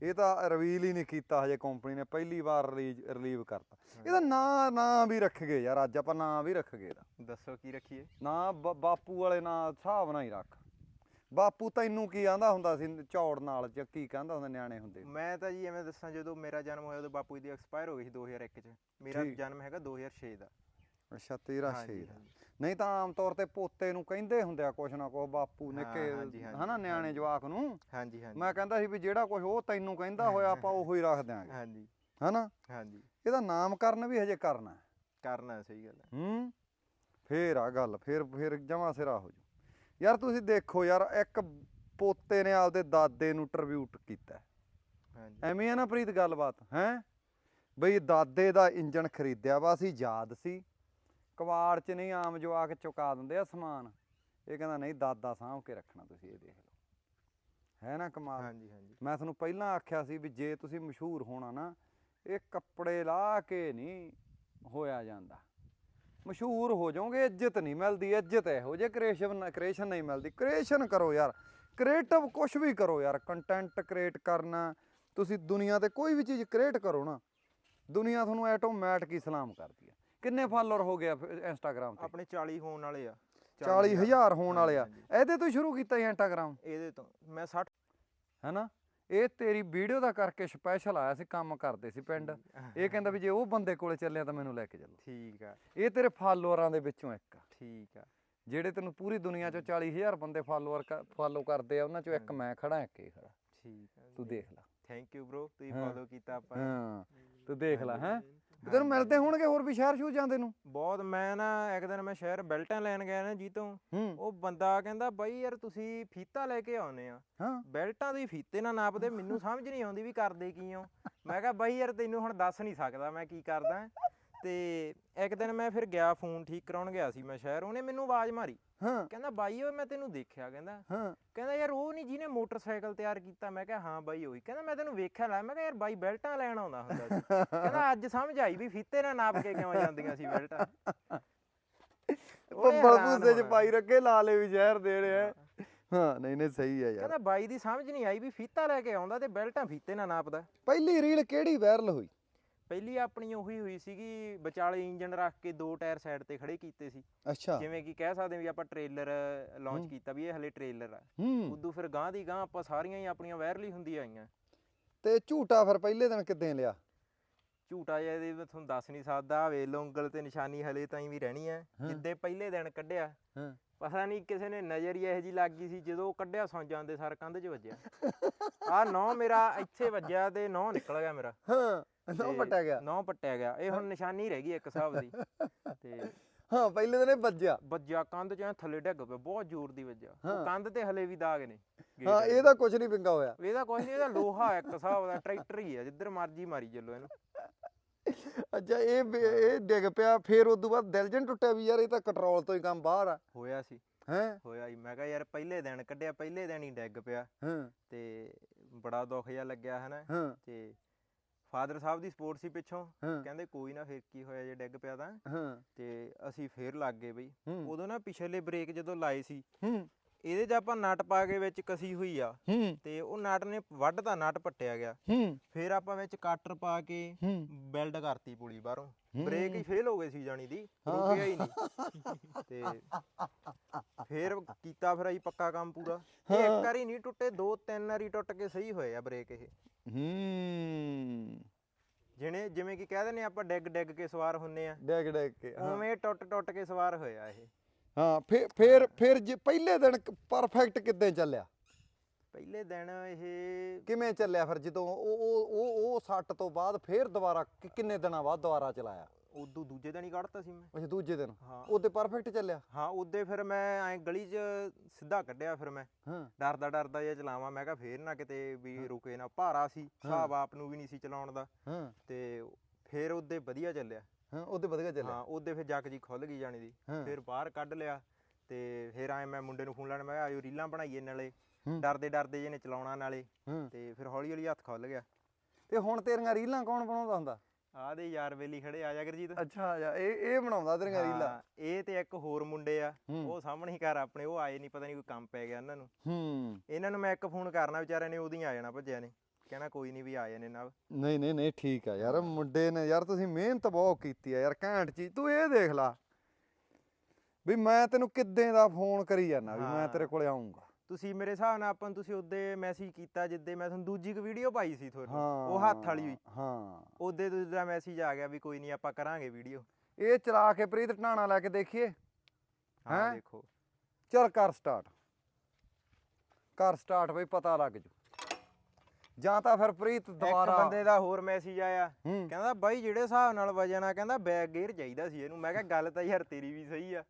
ਇਹ ਤਾਂ ਰਿਵੀਲ ਹੀ ਨਹੀਂ ਕੀਤਾ ਹਜੇ ਕੰਪਨੀ ਨੇ ਪਹਿਲੀ ਵਾਰ ਰਿਲੀਜ਼ ਰਿਲੀਵ ਕਰਤਾ। ਇਹਦਾ ਨਾਂ ਨਾਂ ਵੀ ਰੱਖ ਗਏ ਯਾਰ ਅੱਜ ਆਪਾਂ ਨਾਂ ਵੀ ਰੱਖ ਗਏ ਇਹਦਾ। ਦੱਸੋ ਕੀ ਰੱਖੀਏ? ਨਾਂ ਬ- ਬਾਪੂ ਵਾਲੇ ਨਾਂ ਹਿਸਾਬ ਨਾਲ ਹੀ ਰੱਖ। ਬਾਪੂ ਤੈਨੂੰ ਕੀ ਆਂਦਾ ਹੁੰਦਾ ਸੀ ਝੌੜ ਨਾਲ ਜਾਂ ਕੀ ਕਹਿੰਦਾ ਹੁੰਦਾ ਨਿਆਣੇ ਹੁੰਦੇ ਮੈਂ ਤਾਂ ਜੀ ਐਵੇਂ ਦੱਸਾਂ ਜਦੋਂ ਮੇਰਾ ਜਨਮ ਹੋਇਆ ਉਦੋਂ ਬਾਪੂ ਜੀ ਦੀ ਐਕਸਪਾਇਰ ਹੋ ਗਈ ਸੀ 2001 ਚ। ਮੇਰਾ ਠੀਕ। ਜਨਮ ਹੈਗਾ 2006 ਦਾ। ਅੱਛਾ ਤੇਰਾ ਹਾਂਜੀ, ਸ਼ੇਰ ਹਾਂਜੀ। ਨਹੀਂ ਤਾਂ ਆਮ ਤੌਰ ਤੇ ਪੋਤੇ ਨੂੰ ਕਹਿੰਦੇ ਹੁੰਦੇ ਆ ਕੁਛ ਨਾ ਕੁਛ ਬਾਪੂ ਹਾਂ, ਹਾਂਜੀ, ਹਾਂਜੀ, ਹਨਾ ਨਿਆਣੇ। ਜਵਾਕ ਨੂੰ? ਹਾਂਜੀ ਹਾਂਜੀ। ਮੈਂ ਕਹਿੰਦਾ ਸੀ ਵੀ ਜਿਹੜਾ ਕੁਝ ਉਹ ਤੈਨੂੰ ਕਹਿੰਦਾ ਹੋਇਆ ਆਪਾਂ ਉਹੋ ਹੀ ਰੱਖ ਦਿਆਂਗੇ। ਹਾਂਜੀ। ਹਨਾ? ਹਾਂਜੀ। ਇਹਦਾ ਨਾਮਕਰਨ ਵੀ ਹਜੇ ਕਰਨਾ। ਹੈ। ਕਰਨਾ ਸਹੀ ਗੱਲ ਹੈ। ਹੂੰ? ਫੇਰ ਆ ਗੱਲ ਫੇਰ ਫੇਰ ਜਮਾ ਸਿਰਾ ਹੋ ਜੂ। ਯਾਰ ਤੁਸੀਂ ਦੇਖੋ ਯਾਰ ਇੱਕ ਪੋਤੇ ਨੇ ਆਪਦੇ ਦਾਦੇ ਨੂੰ ਟ੍ਰਿਬਿਊਟ ਕੀਤਾ। ਹਾਂਜੀ। ਐਵੇਂ ਆ ਨਾ ਪ੍ਰੀਤ ਗੱਲਬਾਤ ਹੈ? ਬਈ ਦਾਦੇ ਦਾ ਇੰਜਣ ਖਰੀਦਿਆ ਵਾ ਸੀ ਯਾਦ ਸੀ। ਕਵਾੜ ਚ ਨਹੀਂ ਆਮ ਜਵਾਕ ਚੁਕਾ ਦਿੰਦੇ ਆ ਸਮਾਨ। ਇਹ ਕਹਿੰਦਾ ਨਹੀਂ ਦਾਦਾ ਸਾਂਭ ਕੇ ਰੱਖਣਾ ਤੁਸੀਂ ਇਹ ਦੇਖ ਲਓ। ਹੈ ਨਾ ਕਮਾਲ? ਹਾਂਜੀ ਹਾਂਜੀ। ਮੈਂ ਤੁਹਾਨੂੰ ਪਹਿਲਾਂ ਆਖਿਆ ਸੀ ਵੀ ਜੇ ਤੁਸੀਂ ਮਸ਼ਹੂਰ ਹੋਣਾ ਨਾ ਇਹ ਕੱਪੜੇ ਲਾ ਕੇ ਨਹੀਂ ਹੋਇਆ ਜਾਂਦਾ। ਮਸ਼ਹੂਰ ਹੋ ਜਾਓਗੇ ਇੱਜ਼ਤ ਨਹੀਂ ਮਿਲਦੀ ਇੱਜ਼ਤ ਇਹੋ ਜੇ ਕ੍ਰੀਏਸ਼ਨ ਕ੍ਰੀਏਸ਼ਨ ਨਹੀਂ ਮਿਲਦੀ। ਕ੍ਰੀਏਸ਼ਨ ਕਰੋ ਯਾਰ ਕ੍ਰੀਏਟਿਵ ਕੁਝ ਵੀ ਕਰੋ ਯਾਰ ਕੰਟੈਂਟ ਕ੍ਰੀਏਟ ਕਰਨਾ ਤੁਸੀਂ ਦੁਨੀਆ ਤੇ ਕੋਈ ਵੀ ਚੀਜ਼ ਕ੍ਰੀਏਟ ਕਰੋ ਨਾ ਦੁਨੀਆ ਤੁਹਾਨੂੰ ਆਟੋਮੈਟਿਕ ਹੀ ਸਲਾਮ ਕਰਦੀ ਹੈ। ਕਿੰਨੇ ਫਾਲੋਅਰ ਹੋ ਗਿਆ ਇੰਸਟਾਗ੍ਰam ਤੇ? ਆਪਣੇ 40 ਹੋਣ ਵਾਲੇ ਆ। 40000 ਹੋਣ ਵਾਲੇ ਆ। ਇਹਦੇ ਤੋਂ ਸ਼ੁਰੂ ਕੀਤਾ ਸੀ ਇੰਸਟਾਗ੍ਰam ਇਹਦੇ ਤੋਂ ਮੈਂ 60 ਹੈਨਾ ਇਹ ਤੇਰੀ ਵੀਡੀਓ ਦਾ ਕਰਕੇ ਸਪੈਸ਼ਲ ਆਇਆ ਸੀ ਕੰਮ ਕਰਦੇ ਸੀ ਪਿੰਡ। ਇਹ ਕਹਿੰਦਾ ਵੀ ਜੇ ਉਹ ਬੰਦੇ ਕੋਲੇ ਚੱਲਿਆ ਤਾਂ ਮੈਨੂੰ ਲੈ ਕੇ ਚੱਲੋ। ਠੀਕ ਆ। ਇਹ ਤੇਰੇ ਫਾਲੋਅਰਾਂ ਦੇ ਵਿੱਚੋਂ ਇੱਕ ਆ। ਠੀਕ ਆ। ਜਿਹੜੇ ਤੈਨੂੰ ਪੂਰੀ ਦੁਨੀਆ ਚੋਂ 40000 ਬੰਦੇ ਫਾਲੋਅਰ ਫਾਲੋ ਕਰਦੇ ਆ ਉਹਨਾਂ ਚੋਂ ਇੱਕ। ਮੈਂ ਖੜਾ ਇੱਕ ਇਹ ਖੜਾ ਠੀਕ ਆ ਤੂੰ ਦੇਖ ਲੈ। ਥੈਂਕ ਯੂ ਬ్రో ਤੁਸੀਂ। ਫੋਲੋ ਕੀਤਾ ਆਪਾਂ। ਹਾਂ। ਤੂੰ ਦੇਖ ਲੈ ਹੈ। ਤੈਨੂੰ ਮਿਲਦੇ ਹੋਣਗੇ ਹੋਰ ਵੀ ਸ਼ਹਿਰ ਸ਼ੂ ਜਾਂਦੇ ਨੂੰ? ਬਹੁਤ ਮੈਂ ਨਾ ਇੱਕ ਦਿਨ ਮੈਂ ਸ਼ਹਿਰ ਬੈਲਟਾਂ ਲੈਣ ਗਿਆ ਨਾ ਜੀ ਤੋਂ। ਉਹ ਬੰਦਾ ਕਹਿੰਦਾ ਬਾਈ ਯਾਰ ਤੁਸੀਂ ਫੀਤਾ ਲੈ ਕੇ ਆਉਨੇ ਆ। ਬੈਲਟਾਂ ਦੀ ਫੀਤੇ ਨਾਲ ਨਾਪਦੇ ਮੈਨੂੰ ਸਮਝ ਨਹੀਂ ਆਉਂਦੀ ਵੀ ਕਰਦੇ ਕੀ ਹੋ? ਮੈਂ ਕਿਹਾ ਬਾਈ ਯਾਰ ਤੈਨੂੰ ਹੁਣ ਦੱਸ ਨਹੀਂ ਸਕਦਾ ਮੈਂ ਕੀ ਕਰਦਾ? ਤੇ ਇੱਕ ਦਿਨ ਮੈਂ ਫਿਰ ਗਿਆ ਫੋਨ ਠੀਕ ਕਰਾਉਣ ਗਿਆ ਸੀ ਮੈਂ ਸ਼ਹਿਰ ਉਹਨੇ ਮੈਨੂੰ ਆਵਾਜ਼ ਮਾਰੀ। ਹਾਂ। ਕਹਿੰਦਾ ਬਾਈ ਓਏ ਮੈਂ ਤੈਨੂੰ ਦੇਖਿਆ ਕਹਿੰਦਾ। ਹਾਂ। ਕਹਿੰਦਾ ਯਾਰ ਉਹ ਨਹੀਂ ਜਿਹਨੇ ਮੋਟਰਸਾਈਕਲ ਤਿਆਰ ਕੀਤਾ। ਮੈਂ ਕਿਹਾ ਹਾਂ ਬਾਈ ਉਹੀ। ਕਹਿੰਦਾ ਮੈਂ ਤੈਨੂੰ ਵੇਖਿਆ ਲੈ ਮੈਂ ਕਿਹਾ ਯਾਰ ਬਾਈ ਬੈਲਟਾਂ ਲੈਣ ਆਉਂਦਾ ਹੁੰਦਾ ਸੀ। ਕਹਿੰਦਾ ਅੱਜ ਸਮਝ ਆਈ ਵੀ ਫੀਤੇ ਨਾਲ ਨਾਪ ਕੇ ਕਿਉਂ ਜਾਂਦੀਆਂ ਸੀ ਬੈਲਟਾਂ? ਹੈਰਾਨ ਭੂਸੇ ਚ। ਪਾਈ ਰੱਖੇ ਲਾਲੇ ਵੀ ਜ਼ਹਿਰ ਦੇ ਰਿਹਾ ਹਾਂ। ਨਹੀਂ ਨਹੀਂ ਸਹੀ ਹੈ ਯਾਰ। ਕਹਿੰਦਾ ਬਾਈ ਦੀ ਸਮਝ ਨਹੀਂ ਆਈ ਵੀ ਫੀਤਾ ਲੈ ਕੇ ਆਉਂਦਾ ਤੇ ਬੈਲਟਾਂ ਫੀਤੇ ਨਾਲ ਨਾਪਦਾ। ਪਹਿਲੀ ਰੀਲ ਕਿਹੜੀ ਵਾਇਰਲ ਹੋਈ? ਪਹਿਲੀ ਆਪਣੀ ਉਹੀ ਹੋਈ ਸੀਗੀ ਵਿਚਾਲੇ ਇੰਜਨ ਰੱਖ ਕੇ ਦੋ ਟਾਇਰ ਸਾਈਡ ਤੇ ਖੜੇ ਕੀਤੇ ਸੀ। ਅੱਛਾ। ਜਿਵੇਂ ਕਿ ਕਹਿ ਸਕਦੇ ਵੀ ਆਪਾਂ ਟ੍ਰੇਲਰ। ਲਾਂਚ ਕੀਤਾ ਵੀ ਇਹ ਹਲੇ ਟ੍ਰੇਲਰ ਆ। ਉਦੋਂ ਫਿਰ ਗਾਂ ਦੀ ਗਾਂ ਆਪਾਂ ਸਾਰੀਆਂ ਹੀ ਆਪਣੀਆਂ ਵਾਇਰਲ ਹੀ ਹੁੰਦੀਆਂ ਆਈਆਂ। ਤੇ ਝੂਟਾ ਫਿਰ ਪਹਿਲੇ ਦਿਨ ਕਿੱਦਾਂ ਲਿਆ? ਝੂਟਾ ਜਿਹਾ ਇਹਦੇ ਮੈਂ ਤੁਹਾਨੂੰ ਦੱਸ ਨਹੀਂ ਸਕਦਾ ਵੇ ਉਂਗਲ ਤੇ ਨਿਸ਼ਾਨੀ ਹਲੇ ਤਾਈਂ ਵੀ ਰਹਿਣੀ ਹੈ ਹਾਂ। ਜਿੱਦੇ ਪਹਿਲੇ ਦਿਨ ਕੱਢਿਆ ਪਤਾ ਨਹੀਂ ਕਿਸੇ ਨੇ ਨਜ਼ਰ ਹੀ ਇਹੋ ਜੀ ਲੱਗ ਗਈ ਸੀ ਜਦੋਂ ਕੱਢਿਆ ਸੌਂ ਜਾਂਦੇ ਸਰ ਕੰਧ 'ਚ ਵੱਜਿਆ। ਆ ਨੌ ਮੇਰਾ ਇੱਥੇ ਵੱਜਿਆ ਤੇ ਨੌ ਨਿਕਲ ਗਿਆ ਮੇਰਾ। ਹਾਂ। ਨੋ ਤੇ ਪਟਿਆ ਗਿਆ। ਨੌ ਪੱਟਿਆ ਗਿਆ। ਇਹ ਹੁਣ ਨਿਸ਼ਾਨੀ ਰਹਿ ਗਈ ਇੱਕ ਹਿਸਾਬ ਦੀ। ਤੇ ਹਾਂ ਪਹਿਲੇ ਦਿਨ ਇਹ ਵੱਜਿਆ। ਵੱਜਿਆ ਕੰਧ 'ਚ ਥੱਲੇ ਡਿੱਗ ਪਿਆ ਬਹੁਤ ਜ਼ੋਰ ਦੀ ਵੱਜਿਆ। ਉਹ ਕੰਧ ਤੇ ਹਲੇ ਵੀ ਦਾਗ ਨੇ ਹਾਂ। ਇਹਦਾ ਕੁਝ ਨਹੀਂ ਪਿੰਗਾ ਹੋਇਆ। ਇਹਦਾ ਕੁਝ ਨਹੀਂ ਇਹਦਾ ਲੋਹਾ ਇੱਕ ਹਿਸਾਬ ਦਾ ਟਰੈਕਟਰ ਹੀ ਆ ਜਿੱਧਰ ਮਰਜ਼ੀ ਮਾਰੀ ਚੱਲੋ ਇਹਨੂੰ। ਅੱਛਾ ਇਹ ਇਹ ਡਿੱਗ ਪਿਆ ਫਿਰ ਉਦੋਂ ਬਾਅਦ ਦਿਲ ਜਨ ਟੁੱਟਿਆ ਵੀ ਯਾਰ ਇਹ ਤਾਂ ਕੰਟਰੋਲ ਤੋਂ ਹੀ ਕੰਮ ਬਾਹਰ ਆ। ਹੋਇਆ ਸੀ। ਹੈ? ਹੋਇਆ ਹੀ ਮੈਂ ਕਿਹਾ ਯਾਰ ਪਹਿਲੇ ਦਿਨ ਕੱਢਿਆ ਪਹਿਲੇ ਦਿਨ ਹੀ ਡਿੱਗ ਪਿਆ। ਹਾਂ। ਤੇ ਬੜਾ ਦੁੱਖ ਜਿਹਾ ਲੱਗਿਆ ਹਨਾ। ਤੇ ਫਾਦਰ ਸਾਹਿਬ ਦੀ ਸਪੋਰਟ ਸੀ ਪਿੱਛੋਂ। ਹਾਂ। ਕਹਿੰਦੇ ਕੋਈ ਨਾ ਫਿਰ ਕੀ ਹੋਇਆ ਜੇ ਡਿੱਗ ਪਿਆ ਤਾਂ। ਹਾਂ। ਤੇ ਅਸੀਂ ਫੇਰ ਲੱਗ ਗਏ ਬਈ। ਹੂੰ। ਉਦੋਂ ਨਾ ਪਿਛਲੇ ਬ੍ਰੇਕ ਜਦੋਂ ਲਾਏ ਸੀ ਹੂੰ। ਇਹਦੇ 'ਚ ਆਪਾਂ ਨਟ ਪਾ ਕੇ ਵਿੱਚ ਕਸੀ ਹੋਈ ਆ ਹੂੰ। ਤੇ ਉਹ ਨਟ ਨੇ ਵੱਢਤਾ ਨਟ ਪੱਟਿਆ ਗਿਆ। ਹੂੰ। ਫਿਰ ਆਪਾਂ ਵਿੱਚ ਕਟਰ ਪਾ ਕੇ ਬੈਲਡ ਕਰਤੀ ਪੁਲੀ ਬਾਹਰੋਂ। ਬ੍ਰੇਕ ਹੀ ਫੇਲ ਹੋ ਗਏ ਸੀ ਜਾਣੀ ਦੀ। ਰੁਕਿਆ ਹੀ ਨਹੀਂ। ਤੇ ਫੇਰ ਕੀਤਾ ਫਿਰ ਅਸੀਂ ਪੱਕਾ ਕੰਮ ਪੂਰਾ। ਇਹ। ਇੱਕ ਵਾਰੀ ਨਹੀਂ ਟੁੱਟੇ ਦੋ ਤਿੰਨ ਵਾਰੀ ਟੁੱਟ ਕੇ ਸਹੀ ਹੋਏ ਆ ਬ੍ਰੇਕ ਇਹ। ਹੂੰ। ਜਿਵੇਂ ਜਿਵੇਂ ਕਿ ਕਹਿ ਦਿੰਦੇ ਆਪਾਂ ਡਿੱਗ ਡਿੱਗ ਕੇ ਸਵਾਰ ਹੁੰਨੇ ਆ। ਡਿੱਗ ਡਿੱਗ ਕੇ ਹਾਂ। ਉਵੇਂ ਟੁੱਟ ਟੁੱਟ ਕੇ ਸਵਾਰ ਹੋਇਆ ਇਹ। ਹਾਂ ਫਿਰ ਫਿਰ ਫਿਰ ਜੇ ਪਹਿਲੇ ਦਿਨ ਪਰਫੈਕਟ ਕਿੱਦਾਂ ਚੱਲਿਆ? ਪਹਿਲੇ ਦਿਨ ਇਹ ਕਿਵੇਂ ਚੱਲਿਆ ਫਿਰ ਜਦੋਂ ਉਹ ਉਹ ਉਹ ਉਹ ਸੱਟ ਤੋਂ ਬਾਅਦ ਫਿਰ ਦੁਬਾਰਾ ਕਿ- ਕਿੰਨੇ ਦਿਨਾਂ ਬਾਅਦ ਦੁਬਾਰਾ ਚਲਾਇਆ? ਉਦੋਂ ਦੂਜੇ ਦਿਨ ਹੀ ਕੱਢਤਾ ਸੀ ਮੈਂ। ਅੱਛਾ ਦੂਜੇ ਦਿਨ। ਹਾਂ। ਪਰਫੈਕਟ ਚੱਲਿਆ? ਹਾਂ ਉਹਦੇ ਫਿਰ ਮੈਂ ਐ ਗਲੀ 'ਚ ਸਿੱਧਾ ਕੱਢਿਆ ਫਿਰ ਮੈਂ। ਹਾਂ। ਡਰਦਾ ਡਰਦਾ ਜਿਹਾ ਚਲਾਵਾਂ ਮੈਂ ਕਿਹਾ ਫੇਰ ਨਾ ਕਿਤੇ ਵੀ ਰੁਕੇ ਨਾ। ਭਾਰਾ ਸੀ ਹਿਸਾਬ ਆਪ ਨੂੰ ਵੀ ਨਹੀਂ ਸੀ ਚਲਾਉਣ ਦਾ। ਹਾਂ। ਤੇ ਫੇਰ ਉਹਦੇ ਵਧੀਆ ਚੱਲਿਆ। ਹਾਂ ਉਹਦੇ ਵਧੀਆ ਚੱਲਿਆ। ਹਾਂ ਉਹਦੇ ਫਿਰ ਜੱਕ ਜੀ ਖੁੱਲ ਗਈ ਜਾਣੀ ਦੀ। ਫਿਰ ਬਾਹਰ ਕੱਢ ਲਿਆ ਤੇ ਫਿਰ ਐ ਮੈਂ ਮੁੰਡੇ ਨੂੰ ਫੋਨ ਲਾਣ ਮੈਂ ਆਇਓ ਰੀਲਾਂ ਬਣਾਈਏ ਨਾਲੇ। ਡਰਦੇ ਡਰਦੇ ਜਿਹਨੇ ਚਲਾਉਣਾ ਨਾਲੇ। ਤੇ ਫਿਰ ਹੌਲੀ ਹੌਲੀ ਹੱਥ ਖੁੱਲ ਗਿਆ। ਤੇ ਹੁਣ ਤੇਰੀਆਂ ਰੀਲਾਂ ਕੌਣ ਬਣਾਉਂਦਾ ਹੁੰਦਾ? ਦੇ ਯਾਰ ਵੇਲੀ ਖੜੇ ਆ ਜਾ ਗੁਰਜੀਤ। ਅੱਛਾ ਆ ਇਹ ਇਹ ਬਣਾਉਂਦਾ ਤੇਰੀਆਂ ਰੀਲਾਂ? ਇਹ ਤੇ ਇੱਕ ਹੋਰ ਮੁੰਡੇ ਆ। ਉਹ ਸਾਹਮਣੇ ਹੀ ਘਰ ਆਪਣੇ ਉਹ ਆਏ ਨਹੀਂ ਪਤਾ ਨਹੀਂ ਕੋਈ ਕੰਮ ਪੈ ਗਿਆ ਇਹਨਾਂ ਨੂੰ। ਹੂੰ। ਇਹਨਾਂ ਨੂੰ ਮੈਂ ਇੱਕ ਫੋਨ ਕਰਨਾ ਵਿਚਾਰਿਆਂ ਨੇ ਉਦੋਂ ਹੀ ਆ ਜਾਣਾ ਭੱਜਿਆ ਨੇ। ਕਹਿਣਾ ਕੋਈ ਨਹੀਂ ਵੀ ਆ ਜਾਣੇ ਨਾ ਨਹੀਂ ਨਹੀਂ ਨਹੀਂ ਠੀਕ ਆ ਯਾਰ ਮੁੰਡੇ ਨੇ ਯਾਰ ਤੁਸੀਂ ਮਿਹਨਤ ਬਹੁਤ ਕੀਤੀ ਆ ਯਾਰ ਘੈਂਟ ਚੀਜ਼ ਤੂੰ ਇਹ ਦੇਖ ਲਾ। ਵੀ ਮੈਂ ਤੈਨੂੰ ਕਿੱਦਾਂ ਦਾ ਫੋਨ ਕਰੀ ਜਾਂਦਾ ਵੀ ਮੈਂ ਤੇਰੇ। ਕੋਲੇ ਆਉਂਗਾ ਤੁਸੀਂ ਮੇਰੇ ਹਿਸਾਬ ਨਾਲ ਆਪਾਂ ਨੂੰ ਤੁਸੀਂ ਉਹਦੇ ਮੈਸੇਜ ਕੀਤਾ ਜਿੱਦੇ ਮੈਂ ਤੁਹਾਨੂੰ ਦੂਜੀ ਇੱਕ ਵੀਡੀਓ ਪਾਈ ਸੀ ਤੁਹਾਨੂੰ ਉਹ ਹੱਥ ਵਾਲੀ ਹੋਈ ਹਾਂ। ਉਹਦੇ ਤੋਂ ਦਾ ਮੈਸੇਜ ਆ ਗਿਆ ਵੀ ਕੋਈ ਨਹੀਂ ਆਪਾਂ ਕਰਾਂਗੇ ਵੀਡੀਓ ਇਹ ਚਲਾ ਕੇ ਪ੍ਰੀਤ ਢਾਣਾ ਲੈ ਕੇ ਦੇਖੀਏ। ਹੈਂ? ਦੇਖੋ। ਚੱਲ ਕਰ ਸਟਾਰਟ ਕਰ ਸਟਾਰਟ ਬਈ ਪਤਾ ਲੱਗ ਜੂ। ਜਾਂ ਤਾਂ ਫਿਰ ਪ੍ਰੀਤ ਇੱਕ ਦੁਬਾਰਾ ਬੰਦੇ ਦਾ ਹੋਰ ਮੈਸੇਜ ਆਇਆ। ਹੂੰ। ਕਹਿੰਦਾ ਬਾਈ ਜਿਹੜੇ ਹਿਸਾਬ ਨਾਲ ਵਜਨ ਆ ਕਹਿੰਦਾ ਬੈਕ ਗੇਅਰ ਚਾਹੀਦਾ ਸੀ ਇਹਨੂੰ। ਮੈਂ ਕਿਹਾ ਗੱਲ ਤਾਂ ਯਾਰ ਤੇਰੀ ਵੀ ਸਹੀ ਆ।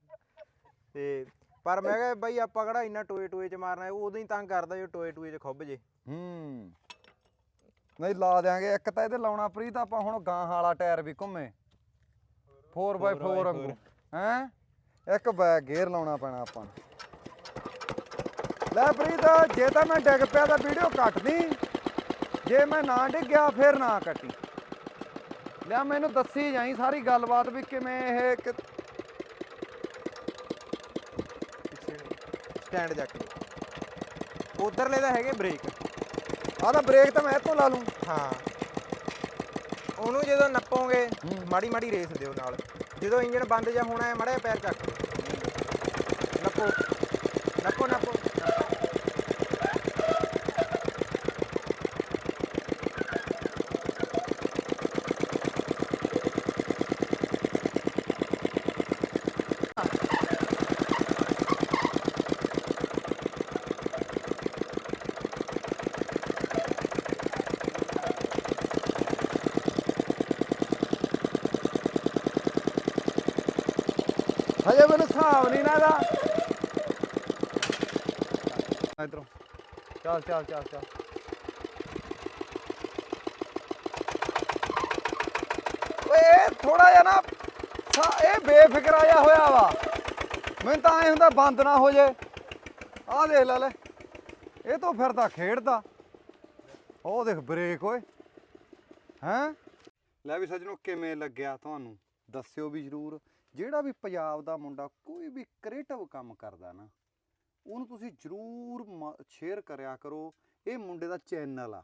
ਤੇ ਪਰ ਮੈਂ ਕਿਹਾ ਬਾਈ ਆਪਾਂ ਕਿਹੜਾ ਇੰਨਾ ਟੋਏ ਟੋਏ ਚ ਮਾਰਨਾ ਉਹ ਉਦੋਂ ਹੀ ਤੰਗ ਕਰਦਾ ਜੋ ਟੋਏ ਟੋਏ ਚ ਖੁੱਭ ਜੇ। ਹੂੰ। ਨਹੀਂ ਲਾ ਦਿਆਂਗੇ। ਇੱਕ ਤਾਂ ਇਹਦੇ ਲਾਉਣਾ ਪ੍ਰੀਤ ਆਪਾਂ ਹੁਣ ਗਾਂ ਵਾਲਾ ਟਾਇਰ ਵੀ ਘੁੰਮੇ। 4x4 ਵਾਂਗੂ। ਹੈ? ਇੱਕ ਬੈਕ ਗੇਅਰ ਲਾਉਣਾ ਪੈਣਾ ਆਪਾਂ ਨੂੰ। ਲੈ ਪ੍ਰੀਤ ਜੇ ਤਾਂ ਮੈਂ ਡਿੱਗ ਪਿਆ ਤਾਂ ਵੀਡੀਓ ਕੱਟ ਦੀ ਜੇ ਮੈਂ ਨਾ ਡਿੱਗਿਆ ਫਿਰ ਨਾ ਕੱਟੀ। ਲਿਆ ਮੈਨੂੰ ਦੱਸੀ ਜਾਈ ਸਾਰੀ ਗੱਲਬਾਤ ਵੀ ਕਿਵੇਂ ਇਹ ਕਿ- ਸਟੈਂਡ ਚੱਕ ਲਓ ਉਧਰਲੇ ਤਾਂ ਹੈਗੇ ਬ੍ਰੇਕ ਆਹ ਤਾਂ ਬ੍ਰੇਕ ਤਾਂ ਮੈਂ ਇੱਥੋਂ ਲਾ ਲੂੰ। ਹਾਂ। ਉਹਨੂੰ ਜਦੋਂ ਨੱਪੋਗੇ। ਮਾੜੀ ਮਾੜੀ ਰੇਸ ਦਿਓ ਨਾਲ। ਜਦੋਂ ਇੰਜਨ ਬੰਦ ਜਾਂ ਹੋਣਾ ਹੈ ਮੜਾ ਪੈਰ ਚੱਕ। ਲਓ। ਨੱਪੋ। ਨੱਪੋ ਨੱਪੋ ਹਜੇ ਮੈਨੂੰ ਹਿਸਾਬ ਨਹੀਂ ਨਾ ਦਾ ਇਧਰੋਂ। ਚੱਲ ਚੱਲ ਚੱਲ ਚੱਲ। ਓਏ ਥੋੜਾ ਜਿਹਾ ਨਾ ਇਹ ਬੇਫਿਕਰਾ ਜਿਹਾ ਹੋਇਆ ਵਾ। ਮੈਨੂੰ ਤਾਂ ਐ ਹੁੰਦਾ ਬੰਦ ਨਾ ਹੋ ਜੇ। ਆਹ ਦੇਖ ਲੈ ਲੈ। ਇਹ ਤੋਂ ਫਿਰਦਾ, ਖੇਡਦਾ। ਉਹ ਦੇਖ, ਬ੍ਰੇਕ ਓਏ। ਹੈਂ? ਲੈ ਵੀ ਸੱਜਣੋ, ਕਿਵੇਂ ਲੱਗਿਆ ਤੁਹਾਨੂੰ? ਦੱਸਿਓ ਵੀ ਜਰੂਰ। ਜਿਹੜਾ ਵੀ ਪੰਜਾਬ ਦਾ ਮੁੰਡਾ ਕੋਈ ਵੀ ਕ੍ਰੀਏਟਿਵ ਕੰਮ ਕਰਦਾ ਨਾ ਉਹਨੂੰ ਤੁਸੀਂ ਜਰੂਰ ਸ਼ੇਅਰ ਕਰਿਆ ਕਰੋ। ਇਹ ਮੁੰਡੇ ਦਾ ਚੈਨਲ ਆ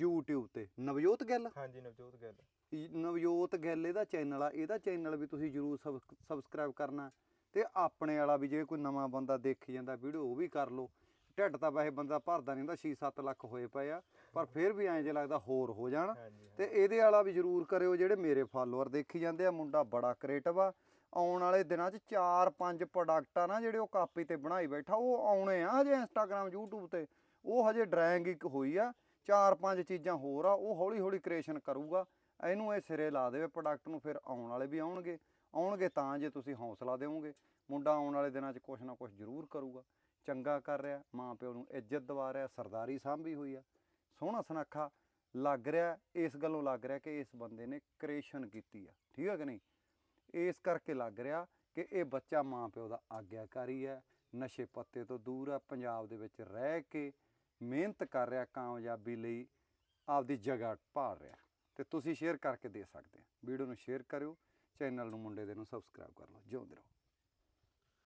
YouTube ਤੇ। ਨਵਜੋਤ ਗਿੱਲ? ਹਾਂਜੀ ਨਵਜੋਤ ਗੱਲ। ਨਵਜੋਤ ਗਿੱਲ ਇਹਦਾ ਚੈਨਲ ਆ। ਇਹਦਾ ਚੈਨਲ ਵੀ ਤੁਸੀਂ ਜਰੂਰ ਸਬਸਕ੍ਰਾਈਬ ਕਰਨਾ। ਤੇ ਆਪਣੇ ਵਾਲਾ ਵੀ ਜੇ ਕੋਈ ਨਵਾਂ ਬੰਦਾ ਦੇਖੀ ਜਾਂਦਾ ਵੀਡੀਓ ਉਹ ਵੀ ਕਰ ਲਓ। ਢਿੱਡ ਤਾਂ ਵੈਸੇ ਬੰਦਾ ਭਰਦਾ ਨਹੀਂ ਹੁੰਦਾ 6-7 ਲੱਖ ਹੋਏ ਪਏ ਆ। ਪਰ ਫਿਰ ਵੀ ਐਂ ਜੇ ਲੱਗਦਾ ਹੋਰ ਹੋ ਜਾਣ। ਤੇ ਇਹਦੇ ਵਾਲਾ ਵੀ ਜਰੂਰ ਕਰਿਓ ਜਿਹੜੇ ਮੇਰੇ ਫਾਲੋਅਰ ਦੇਖੀ ਜਾਂਦੇ ਆ। ਮੁੰਡਾ ਬੜਾ ਕ੍ਰੀਏਟਿਵ ਆ। ਆਉਣ ਵਾਲੇ ਦਿਨਾਂ 'ਚ 4-5 ਪ੍ਰੋਡਕਟ ਆ ਨਾ ਜਿਹੜੇ ਉਹ ਕਾਪੀ ਤੇ ਬਣਾਈ ਬੈਠਾ, ਉਹ ਆਉਣੇ ਆ ਹਜੇ ਇੰਸਟਾਗ੍ਰam YouTube ਤੇ। ਉਹ ਹਜੇ ਡਰਾਇੰਗ ਇੱਕ ਹੋਈ ਆ 4-5 ਚੀਜ਼ਾਂ ਹੋਰ ਆ, ਉਹ ਹੌਲੀ-ਹੌਲੀ ਕ੍ਰੀਏਸ਼ਨ ਕਰੂਗਾ। ਇਹਨੂੰ ਇਹ ਸਿਰੇ ਲਾ ਦੇਵੇ ਪ੍ਰੋਡਕਟ ਨੂੰ, ਫਿਰ ਆਉਣ ਵਾਲੇ ਵੀ ਆਉਣਗੇ। ਆਉਣਗੇ ਤਾਂ ਜੇ ਤੁਸੀਂ ਹੌਸਲਾ ਦਿਓਗੇ। ਮੁੰਡਾ ਆਉਣ ਵਾਲੇ ਦਿਨਾਂ 'ਚ ਕੁਛ ਨਾ ਕੁਛ ਜ਼ਰੂਰ ਕਰੂਗਾ। ਚੰਗਾ ਕਰ ਰਿਹਾ, ਮਾਂ ਪਿਓ ਨੂੰ ਇੱਜ਼ਤ ਦਿਵਾ ਰਿਹਾ, ਸਰਦਾਰੀ ਸਾਂਭੀ ਹੋਈ ਆ। ਸੋਹਣਾ ਸੁਨੱਖਾ ਲੱਗ ਰਿਹਾ, ਇਸ ਗੱਲੋਂ ਲੱਗ ਰਿਹਾ ਕਿ ਇਸ ਬੰਦੇ ਨੇ ਕ੍ਰੀਏਸ਼ਨ ਕੀਤੀ ਆ। ਠੀਕ ਹੈ ਕਿ ਨਹੀਂ? ਇਸ ਕਰਕੇ ਲੱਗ ਰਿਹਾ ਕਿ ਇਹ ਬੱਚਾ ਮਾਂ ਪਿਓ ਦਾ ਆਗਿਆਕਾਰੀ ਹੈ, ਨਸ਼ੇ ਪੱਤੇ ਤੋਂ ਦੂਰ ਹੈ, ਪੰਜਾਬ ਦੇ ਵਿੱਚ ਰਹਿ ਕੇ ਮਿਹਨਤ ਕਰ ਰਿਹਾ, ਕਾਮਯਾਬੀ ਲਈ ਆਪਦੀ ਜਗ੍ਹਾ ਭਾਲ ਰਿਹਾ। ਤੇ ਤੁਸੀਂ ਸ਼ੇਅਰ ਕਰਕੇ ਦੇ ਸਕਦੇ ਆ। ਵੀਡੀਓ ਨੂੰ ਸ਼ੇਅਰ ਕਰਿਓ, ਚੈਨਲ ਨੂੰ, ਮੁੰਡੇ ਦੇ ਨੂੰ ਸਬਸਕ੍ਰਾਈਬ ਕਰ ਲਓ। ਜਿਉਂਦੇ ਰਹੋ।